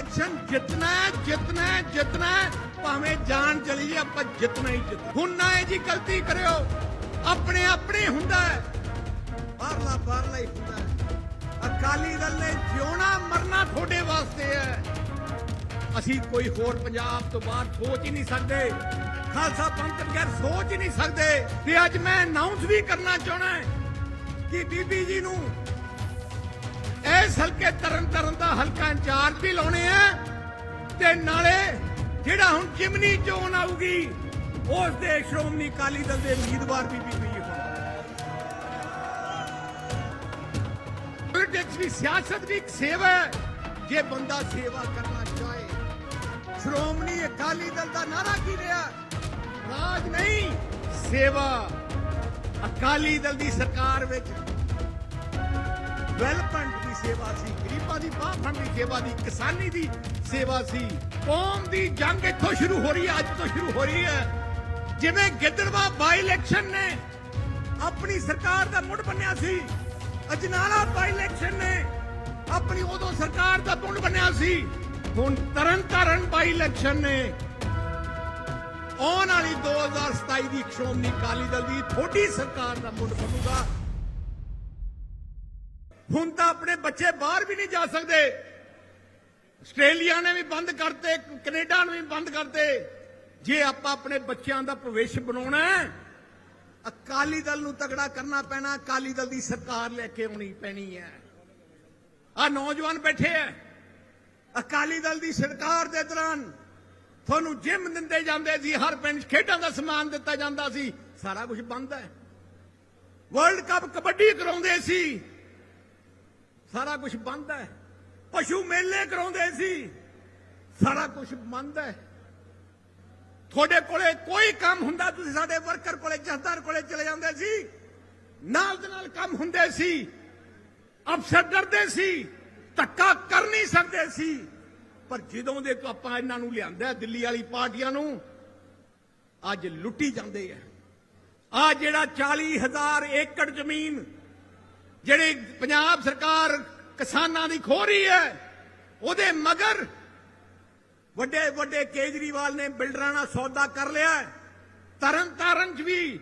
Election ਜਿੱਤਣਾ ਹੈ ਜਿੱਤਣਾ ਹੈ ਜਿੱਤਣਾ ਹੈ। ਭਾਵੇਂ ਜਾਨ ਚਲੀ ਜਾਏ ਆਪਾਂ ਜਿੱਤਣਾ ਹੀ ਜਿੱਤਣਾ। ਹੁਣ ਨਾ ਇਹ ਜੀ ਗਲਤੀ ਕਰਿਓ। ਆਪਣੇ ਆਪਣੇ ਹੁੰਦਾ ਹੈ। ਬਾਹਰਲਾ ਬਾਹਰਲਾ ਹੀ ਹੁੰਦਾ ਹੈ। ਅਕਾਲੀ ਦਲ ਨੇ ਜਿਉਣਾ, ਮਰਨਾ ਤੁਹਾਡੇ ਵਾਸਤੇ ਹੈ। ਅਸੀਂ ਕੋਈ ਹੋਰ ਪੰਜਾਬ ਤੋਂ ਬਾਹਰ ਸੋਚ ਹੀ ਨਹੀਂ ਸਕਦੇ। ਖਾਲਸਾ ਪੰਥ ਤੋਂ ਬਗੈਰ ਸੋਚ ਹੀ ਨਹੀਂ ਸਕਦੇ। ਤੇ ਅੱਜ ਮੈਂ ਅਨਾਉਂਸ ਵੀ ਕਰਨਾ ਚਾਹਣਾ ਹੈ ਕਿ ਬੀਬੀ ਜੀ ਨੂੰ ਇਸ ਹਲਕੇ ਤਰਨ ਤਰਨ ਦਾ ਹਲਕਾ ਇੰਚਾਰਜ ਵੀ ਲਾਉਣੇ ਆ। ਤੇ ਨਾਲੇ ਜਿਹੜਾ ਹੁਣ ਜਿਮਨੀ ਚੋਣ ਆਊਗੀ, ਉਸ ਦੇ ਸ਼੍ਰੋਮਣੀ ਅਕਾਲੀ ਦਲ ਦੇ ਉਮੀਦਵਾਰ ਵੀ ਬੀਬੀ ਹੋਣ ਪੋਲਿਟਿਕਸ ਵੀ ਸਿਆਸਤ ਵੀ ਇੱਕ ਸੇਵਾ ਹੈ, ਜੇ ਬੰਦਾ ਸੇਵਾ ਕਰਨਾ ਚਾਹੇ। ਸ਼੍ਰੋਮਣੀ ਅਕਾਲੀ ਦਲ ਦਾ ਨਾਰਾ ਕੀ ਰਿਹਾ? ਰਾਜ ਨਹੀਂ, ਸੇਵਾ। ਅਕਾਲੀ ਦਲ ਦੀ ਸਰਕਾਰ ਵਿੱਚ ਡਿਵੈਲਪਮੈਂਟ ਸੇਵਾ ਸੀ, ਗਰੀਬਾਂ ਦੀ ਬਾਹ ਫੜਨ ਸੇਵਾ ਦੀ, ਕਿਸਾਨੀ ਦੀ ਸੇਵਾ ਸੀ। ਕੌਮ ਦੀ ਜੰਗ ਇੱਥੋਂ ਸ਼ੁਰੂ ਹੋ ਰਹੀ ਹੈ, ਅੱਜ ਤੋਂ ਸ਼ੁਰੂ ਹੋ ਰਹੀ ਹੈ। ਜਿਵੇਂ ਗਿੱਦੜਵਾ ਬਾਈ ਇਲੈਕਸ਼ਨ ਨੇ, ਆਪਣੀ ਸਰਕਾਰ ਦਾ ਮੁੱਢ ਬੰਨਿਆ ਸੀ, ਅਜਨਾਲਾ ਬਾਈ ਇਲੈਕਸ਼ਨ ਨੇ, ਆਪਣੀ ਉਦੋਂ ਸਰਕਾਰ ਦਾ ਮੁੱਢ ਬੰਨਿਆ ਸੀ। ਹੁਣ ਤਰਨ ਤਾਰਨ ਬਾਈ ਇਲੈਕਸ਼ਨ ਨੇ। ਆਉਣ ਵਾਲੀ 2027 ਦੀ ਸ਼੍ਰੋਮਣੀ ਅਕਾਲੀ ਦਲ ਦੀ ਥੋੜੀ ਸਰਕਾਰ ਦਾ ਮੁੱਢ ਬਣੂਗਾ। ਹੁਣ ਤਾਂ ਆਪਣੇ ਬੱਚੇ ਬਾਹਰ ਵੀ ਨਹੀਂ ਜਾ ਸਕਦੇ। ਆਸਟ੍ਰੇਲੀਆ ਨੇ ਵੀ ਬੰਦ ਕਰਤੇ, ਕੈਨੇਡਾ ਨੇ ਵੀ ਬੰਦ ਕਰਤੇ। ਜੇ ਆਪਾਂ ਆਪਣੇ ਬੱਚਿਆਂ ਦਾ ਭਵਿੱਖ ਬਣਾਉਣਾ ਹੈ, ਅਕਾਲੀ ਦਲ ਨੂੰ ਤਗੜਾ ਕਰਨਾ ਪੈਣਾ, ਅਕਾਲੀ ਦਲ ਦੀ ਸਰਕਾਰ ਲੈ ਕੇ ਆਉਣੀ ਪੈਣੀ ਹੈ। ਆ ਨੌਜਵਾਨ ਬੈਠੇ ਐ ਅਕਾਲੀ ਦਲ ਦੀ ਸਰਕਾਰ ਦੇ ਦੌਰਾਨ ਤੁਹਾਨੂੰ ਜਿਮ ਦਿੰਦੇ ਜਾਂਦੇ ਸੀ, ਹਰ ਪਿੰਡ ਖੇਡਾਂ ਦਾ ਸਮਾਨ ਦਿੱਤਾ ਜਾਂਦਾ ਸੀ, ਸਾਰਾ ਕੁਝ ਬੰਦ ਹੈ। ਵਰਲਡ ਕੱਪ ਕਬੱਡੀ ਕਰਾਉਂਦੇ ਸੀ। ਸਾਰਾ ਕੁਝ ਬੰਦ ਹੈ। ਪਸ਼ੂ ਮੇਲੇ ਕਰਾਉਂਦੇ ਸੀ। ਸਾਰਾ ਕੁਝ ਬੰਦ ਹੈ। ਤੁਹਾਡੇ ਕੋਲੇ ਕੋਈ ਕੰਮ ਹੁੰਦਾ, ਤੁਸੀਂ ਸਾਡੇ ਵਰਕਰ ਕੋਲੇ ਜਥੇਦਾਰ ਕੋਲੇ ਚਲੇ ਜਾਂਦੇ ਸੀ। ਨਾਲ ਦੇ ਨਾਲ ਕੰਮ ਹੁੰਦੇ ਸੀ। ਅਫਸਰ ਡਰਦੇ ਸੀ। ਧੱਕਾ ਕਰ ਨਹੀਂ ਸਕਦੇ ਸੀ। ਪਰ ਜਦੋਂ ਦੇ ਆਪਾਂ ਇਹਨਾਂ ਨੂੰ ਲਿਆਂਦਾ ਦਿੱਲੀ ਵਾਲੀ ਪਾਰਟੀਆਂ ਨੂੰ, ਅੱਜ ਲੁੱਟੀ ਜਾਂਦੇ ਆ ਆ ਜਿਹੜਾ 40000 ਏਕੜ ਜ਼ਮੀਨ ਜਿਹੜੀ ਪੰਜਾਬ ਸਰਕਾਰ ਕਿਸਾਨਾਂ ਦੀ ਖੋ ਰਹੀ ਹੈ, ਉਹਦੇ ਮਗਰ ਵੱਡੇ ਵੱਡੇ ਕੇਜਰੀਵਾਲ ਨੇ ਬਿਲਡਰਾਂ ਨਾਲ ਸੌਦਾ ਕਰ ਲਿਆ ਤਰਨ ਤਾਰਨ ਚ ਵੀ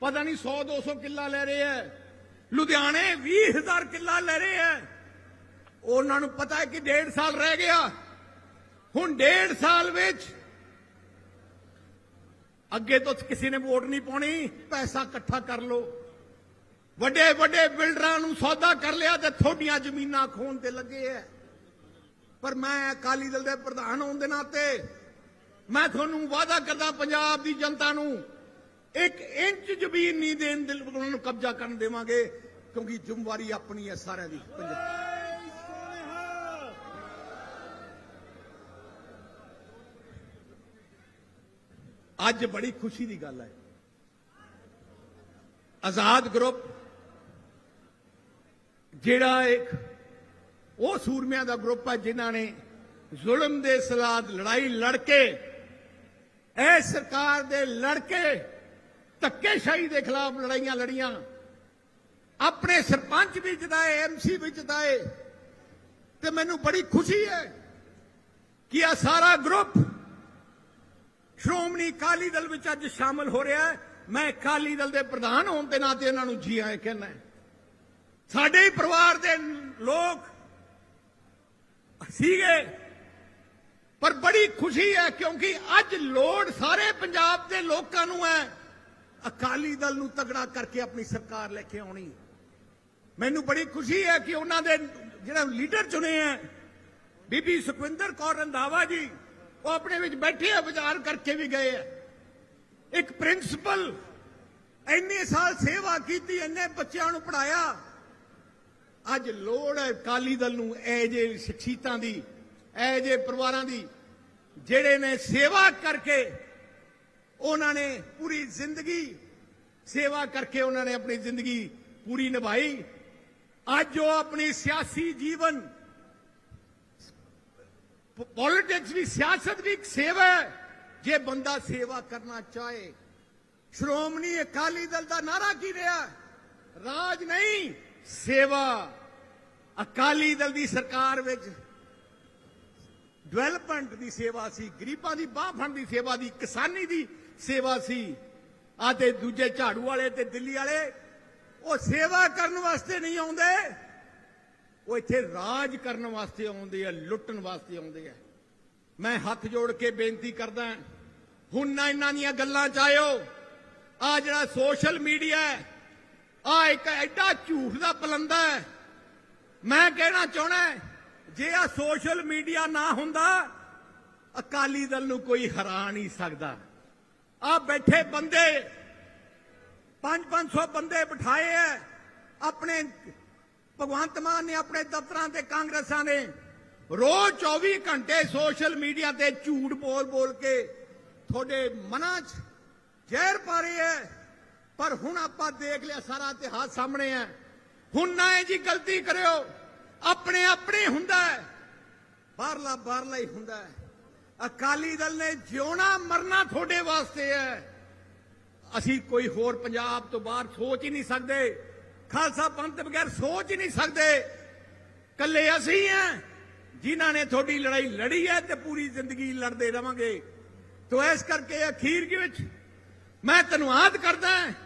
ਪਤਾ ਨਹੀਂ 100 200 ਕਿੱਲਾ ਲੈ ਰਹੇ ਹੈ। ਲੁਧਿਆਣੇ 20000 ਕਿੱਲਾ ਲੈ ਰਹੇ ਹੈ। ਉਹਨਾਂ ਨੂੰ ਪਤਾ ਹੈ ਕਿ ਡੇਢ ਸਾਲ ਰਹਿ ਗਿਆ। ਹੁਣ ਡੇਢ ਸਾਲ ਵਿੱਚ ਅੱਗੇ ਤੋਂ ਕਿਸੇ ਨੇ ਵੋਟ ਨਹੀਂ ਪਾਉਣੀ, ਪੈਸਾ ਇਕੱਠਾ ਕਰ ਲਓ। ਵੱਡੇ ਵੱਡੇ ਬਿਲਡਰਾਂ ਨੂੰ ਸੌਦਾ ਕਰ ਲਿਆ ਤੇ ਥੋਡੀਆਂ ਜ਼ਮੀਨਾਂ ਖੋਣ ਤੇ ਲੱਗੇ ਐ। ਪਰ ਮੈਂ ਅਕਾਲੀ ਦਲ ਦੇ ਪ੍ਰਧਾਨ ਹੋਣ ਦੇ ਨਾਤੇ ਮੈਂ ਤੁਹਾਨੂੰ ਵਾਅਦਾ ਕਰਦਾ ਪੰਜਾਬ ਦੀ ਜਨਤਾ ਨੂੰ ਇੱਕ ਇੰਚ ਜ਼ਮੀਨ ਨਹੀਂ ਦੇਣ ਦੇ ਉਹਨਾਂ ਨੂੰ ਕਬਜ਼ਾ ਕਰਨ ਦੇਵਾਂਗੇ, ਕਿਉਂਕਿ ਜ਼ਿੰਮੇਵਾਰੀ ਆਪਣੀ ਹੈ ਸਾਰਿਆਂ ਦੀ। ਪੰਜਾਬ ਅੱਜ ਬੜੀ ਖੁਸ਼ੀ ਦੀ ਗੱਲ ਹੈ ਆਜ਼ਾਦ ਗਰੁੱਪ ਜਿਹੜਾ ਇੱਕ ਉਹ ਸੂਰਮਿਆਂ ਦਾ ਗਰੁੱਪ ਹੈ ਜਿਨ੍ਹਾਂ ਨੇ ਜ਼ੁਲਮ ਦੇ ਸਲਾਦ ਲੜਾਈ ਲੜ ਕੇ ਇਹ ਸਰਕਾਰ ਦੇ ਲੜ ਕੇ ਧੱਕੇਸ਼ਾਹੀ ਦੇ ਖਿਲਾਫ ਲੜਾਈਆਂ ਲੜੀਆਂ। ਆਪਣੇ ਸਰਪੰਚ ਵੀ ਜਿਤਾਏ ਐਮਸੀ ਵੀ ਜਿਤਾਏ। ਤੇ ਮੈਨੂੰ ਬੜੀ ਖੁਸ਼ੀ ਹੈ ਕਿ ਆ ਸਾਰਾ ਗਰੁੱਪ ਸ਼੍ਰੋਮਣੀ ਅਕਾਲੀ ਦਲ ਵਿੱਚ ਅੱਜ ਸ਼ਾਮਲ ਹੋ ਰਿਹਾ ਹੈ। ਮੈਂ ਅਕਾਲੀ ਦਲ ਦੇ ਪ੍ਰਧਾਨ ਹੋਣ ਦੇ ਨਾਤੇ ਇਹਨਾਂ ਨੂੰ ਜੀ ਆਏ ਕਹਿੰਦਾ ਸਾਡੇ ਹੀ ਪਰਿਵਾਰ ਦੇ ਲੋਕ ਸੀਗੇ। ਪਰ ਬੜੀ ਖੁਸ਼ੀ ਹੈ ਕਿਉਂਕਿ ਅੱਜ ਲੋੜ ਸਾਰੇ ਪੰਜਾਬ ਦੇ ਲੋਕਾਂ ਨੂੰ ਹੈ। ਅਕਾਲੀ ਦਲ ਨੂੰ ਤਗੜਾ ਕਰਕੇ ਆਪਣੀ ਸਰਕਾਰ ਲੈ ਕੇ ਆਉਣੀ। ਮੈਨੂੰ ਬੜੀ ਖੁਸ਼ੀ ਹੈ ਕਿ ਉਹਨਾਂ ਦੇ ਜਿਹੜਾ ਲੀਡਰ ਚੁਣੇ ਹੈ, ਬੀਬੀ ਸੁਖਵਿੰਦਰ ਕੌਰ ਰੰਧਾਵਾ ਜੀ, ਉਹ ਆਪਣੇ ਵਿੱਚ ਬੈਠੇ ਆ ਵਿਚਾਰ ਕਰਕੇ ਵੀ ਗਏ ਆ। ਇੱਕ ਪ੍ਰਿੰਸੀਪਲ ਇੰਨੇ ਸਾਲ ਸੇਵਾ ਕੀਤੀ, ਇੰਨੇ ਬੱਚਿਆਂ ਨੂੰ ਪੜਾਇਆ ਅੱਜ ਲੋੜ ਹੈ ਅਕਾਲੀ ਦਲ ਨੂੰ ਇਹ ਜੇ ਸ਼ਖਸੀਅਤਾਂ ਦੀ, ਇਹ ਜੇ ਪਰਿਵਾਰਾਂ ਦੀ, ਜਿਹੜੇ ਨੇ ਸੇਵਾ ਕਰਕੇ ਉਹਨਾਂ ਨੇ ਪੂਰੀ ਜ਼ਿੰਦਗੀ ਸੇਵਾ ਕਰਕੇ ਉਹਨਾਂ ਨੇ ਆਪਣੀ ਜ਼ਿੰਦਗੀ ਪੂਰੀ ਨਿਭਾਈ। ਅੱਜ ਉਹ ਆਪਣੀ ਸਿਆਸੀ ਜੀਵਨ, ਪੋਲਿਟਿਕਸ ਵੀ ਸਿਆਸਤ ਵੀ ਇੱਕ ਸੇਵਾ ਹੈ। ਜੇ ਬੰਦਾ ਸੇਵਾ ਕਰਨਾ ਚਾਹੇ, ਸ਼੍ਰੋਮਣੀ ਅਕਾਲੀ ਦਲ ਦਾ ਨਾਰਾ ਕੀ ਰਿਹਾ? ਰਾਜ ਨਹੀਂ। ਸੇਵਾ ਅਕਾਲੀ ਦਲ ਦੀ ਸਰਕਾਰ ਵਿੱਚ ਡਿਵੈਲਪਮੈਂਟ ਦੀ ਸੇਵਾ ਸੀ, ਗਰੀਬਾਂ ਦੀ ਬਾਹ ਫੜਨ ਦੀ ਸੇਵਾ ਦੀ, ਕਿਸਾਨੀ ਦੀ ਸੇਵਾ ਸੀ। ਆ ਤੇ ਦੂਜੇ ਝਾੜੂ ਵਾਲੇ ਤੇ ਦਿੱਲੀ ਵਾਲੇ, ਉਹ ਸੇਵਾ ਕਰਨ ਵਾਸਤੇ ਨਹੀਂ ਆਉਂਦੇ। ਉਹ ਇੱਥੇ ਰਾਜ ਕਰਨ ਵਾਸਤੇ ਆਉਂਦੇ ਆ, ਲੁੱਟਣ ਵਾਸਤੇ ਆਉਂਦੇ ਆ। ਮੈਂ ਹੱਥ ਜੋੜ ਕੇ ਬੇਨਤੀ ਕਰਦਾ ਹੁਣ ਨਾ ਇਹਨਾਂ ਦੀਆਂ ਗੱਲਾਂ ਚ ਆਇਓ। ਆ ਜਿਹੜਾ ਸੋਸ਼ਲ ਮੀਡੀਆ ਹੈ ਆ ਇੱਕ ਐਡਾ ਝੂਠ ਦਾ ਪਲੰਦਾ ਹੈ। ਮੈਂ ਕਹਿਣਾ ਚਾਹਣਾ ਜੇ ਆ ਸੋਸ਼ਲ ਮੀਡੀਆ ਨਾ ਹੁੰਦਾ, ਅਕਾਲੀ ਦਲ ਨੂੰ ਕੋਈ ਹਰਾ ਨਹੀਂ ਸਕਦਾ। ਆ ਬੈਠੇ ਬੰਦੇ 5-500 ਬੰਦੇ ਬਿਠਾਏ ਐ, ਆਪਣੇ ਭਗਵੰਤ ਮਾਨ ਨੇ, ਆਪਣੇ ਦਫ਼ਤਰਾਂ ਤੇ, ਕਾਂਗਰਸਾਂ ਨੇ। ਰੋਜ਼ 24 ਘੰਟੇ ਸੋਸ਼ਲ ਮੀਡੀਆ ਤੇ ਝੂਠ ਬੋਲ ਬੋਲ ਕੇ ਤੁਹਾਡੇ ਮਨਾਂ 'ਚ ਜ਼ਹਿਰ ਪਾ ਰਹੇ ਹੈ ਪਰ ਹੁਣ ਆਪਾਂ ਦੇਖ ਲਿਆ ਸਾਰਾ ਇਤਿਹਾਸ ਸਾਹਮਣੇ ਹੈ। ਹੁਣ ਨਾ ਇਹ ਜੀ ਗਲਤੀ ਕਰਿਓ, ਆਪਣੇ ਆਪਣੇ ਹੁੰਦਾ ਹੈ। ਬਾਹਰਲਾ ਬਾਹਰਲਾ ਹੀ ਹੁੰਦਾ ਹੈ। ਅਕਾਲੀ ਦਲ ਨੇ ਜਿਉਣਾ ਮਰਨਾ ਤੁਹਾਡੇ ਵਾਸਤੇ ਹੈ। ਅਸੀਂ ਕੋਈ ਹੋਰ ਪੰਜਾਬ ਤੋਂ ਬਾਹਰ ਸੋਚ ਹੀ ਨਹੀਂ ਸਕਦੇ। ਖਾਲਸਾ ਪੰਥ ਬਗੈਰ ਸੋਚ ਹੀ ਨਹੀਂ ਸਕਦੇ। ਕੱਲੇ ਅਸੀਂ ਹਾਂ, ਜਿਨ੍ਹਾਂ ਨੇ ਤੁਹਾਡੀ ਲੜਾਈ ਲੜੀ ਹੈ ਤੇ ਪੂਰੀ ਜ਼ਿੰਦਗੀ ਲੜਦੇ ਰਵਾਂਗੇ। ਤੋ ਇਸ ਕਰਕੇ ਅਖੀਰ ਦੇ ਵਿੱਚ ਮੈਂ ਧੰਨਵਾਦ ਕਰਦਾ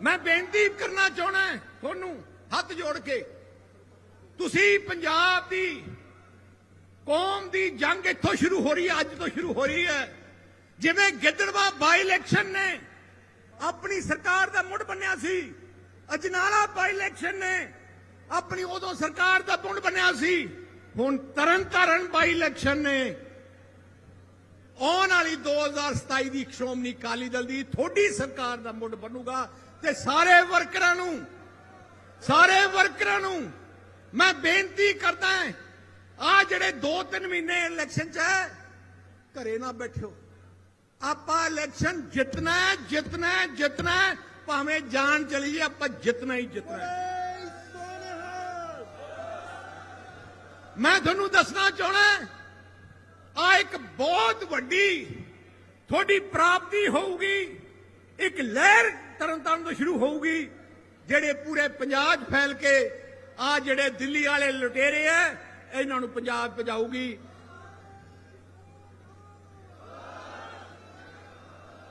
ਮੈਂ ਬੇਨਤੀ ਕਰਨਾ ਚਾਹਣਾ ਤੁਹਾਨੂੰ, ਹੱਥ ਜੋੜ ਕੇ। ਤੁਸੀਂ ਪੰਜਾਬ ਦੀ ਕੌਮ ਦੀ ਜੰਗ ਇੱਥੋਂ ਸ਼ੁਰੂ ਹੋ ਰਹੀ ਹੈ, ਅੱਜ ਤੋਂ ਸ਼ੁਰੂ ਹੋ ਰਹੀ ਹੈ। ਜਿਵੇਂ ਗਿੱਦੜਵਾ ਬਾਈ ਇਲੈਕਸ਼ਨ ਨੇ, ਆਪਣੀ ਸਰਕਾਰ ਦਾ ਮੁੱਢ ਬੰਨਿਆ ਸੀ, ਅਜਨਾਲਾ ਬਾਈ ਇਲੈਕਸ਼ਨ ਨੇ, ਆਪਣੀ ਉਦੋਂ ਸਰਕਾਰ ਦਾ ਮੁੱਢ ਬੰਨਿਆ ਸੀ। ਹੁਣ ਤਰਨ ਤਾਰਨ ਬਾਈ ਇਲੈਕਸ਼ਨ ਨੇ। ਆਉਣ ਵਾਲੀ 2027 ਦੀ ਸ਼੍ਰੋਮਣੀ ਅਕਾਲੀ ਦਲ ਦੀ ਥੋੜੀ ਸਰਕਾਰ ਦਾ ਮੁੱਢ ਬਣੂਗਾ ਤੇ ਸਾਰੇ ਵਰਕਰਾਂ ਨੂੰ, ਸਾਰੇ ਵਰਕਰਾਂ ਨੂੰ ਮੈਂ ਬੇਨਤੀ ਕਰਦਾ ਆ ਜਿਹੜੇ 2-3 ਮਹੀਨੇ ਇਲੈਕਸ਼ਨ ਚ ਹੈ, ਘਰੇ ਨਾ ਬੈਠਿਓ। ਆਪਾਂ ਇਲੈਕਸ਼ਨ ਜਿੱਤਣਾ ਹੈ ਜਿੱਤਣਾ ਹੈ ਜਿੱਤਣਾ ਹੈ, ਭਾਵੇਂ ਜਾਨ ਚਲੀ ਜੇ ਆਪਾਂ ਜਿੱਤਣਾ ਹੀ ਜਿੱਤਣਾ ਹੈ। ਮੈਂ ਤੁਹਾਨੂੰ ਦੱਸਣਾ ਚਾਹਣਾ ਆ ਇੱਕ ਬਹੁਤ ਵੱਡੀ ਤੁਹਾਡੀ ਪ੍ਰਾਪਤੀ ਹੋਊਗੀ। ਇੱਕ ਲਹਿਰ ਤਰਨਤਾਰਨ ਤੋਂ ਸ਼ੁਰੂ ਹੋਊਗੀ, ਜਿਹੜੇ ਪੂਰੇ ਪੰਜਾਬ 'ਚ ਫੈਲ ਕੇ ਆ ਜਿਹੜੇ ਦਿੱਲੀ ਵਾਲੇ ਲੁਟੇਰੇ ਆ, ਇਹਨਾਂ ਨੂੰ ਪੰਜਾਬ ਪਜਾਊਗੀ